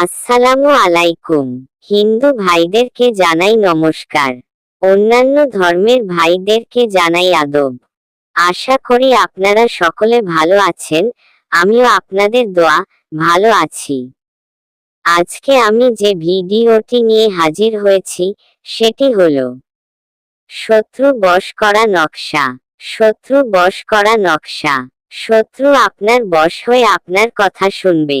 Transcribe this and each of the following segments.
আসসালামু আলাইকুম। হিন্দু ভাইদেরকে জানাই নমস্কার। অন্যান্য ধর্মের ভাইদেরকে জানাই আদব। আশা করি আপনারা সকলে ভালো আছেন, আমিও আপনাদের দোয়া, ভালো আছি। আজকে আমি যে ভিডিওটি নিয়ে হাজির হয়েছি, সেটি হলো শত্রু বশ করা নকশা। শত্রু বশ করা নকশা। শত্রু আপনার বশ হয়ে আপনার কথা শুনবে।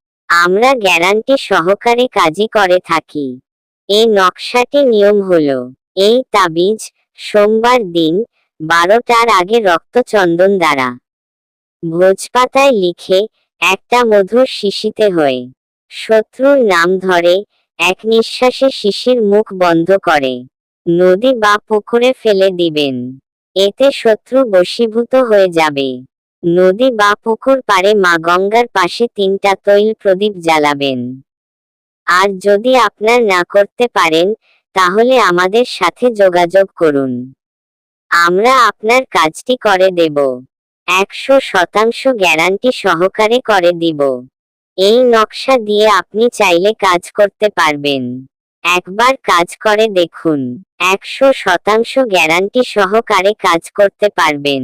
আমরা গ্যারান্টি সহকারে কাজই করে থাকি। এই নকশাটি নিয়ম হল, এই তাবিজ সোমবার দিন বারোটার আগে রক্তচন্দন দ্বারা। ভোজপাতায় লিখে একটা মধুর শিশিতে হয়ে। শত্রুর নাম ধরে এক নিঃশ্বাসে শিশির মুখ বন্ধ করে। নদী বা পুকুরে ফেলে দিবেন। এতে শত্রু বশীভূত হয়ে যাবে। নদী বা পুকুর পাড়ে মা গঙ্গার পাশে তিনটা তৈল প্রদীপ জ্বালাবেন। আর যদি আপনার না করতে পারেন, তাহলে আমাদের সাথে যোগাযোগ করুন। আমরা আপনার কাজটি করে দেব। একশো শতাংশ গ্যারান্টি সহকারে করে দিব। এই নকশা দিয়ে আপনি চাইলে কাজ করতে পারবেন। একবার কাজ করে দেখুন। একশো শতাংশ গ্যারান্টি সহকারে কাজ করতে পারবেন।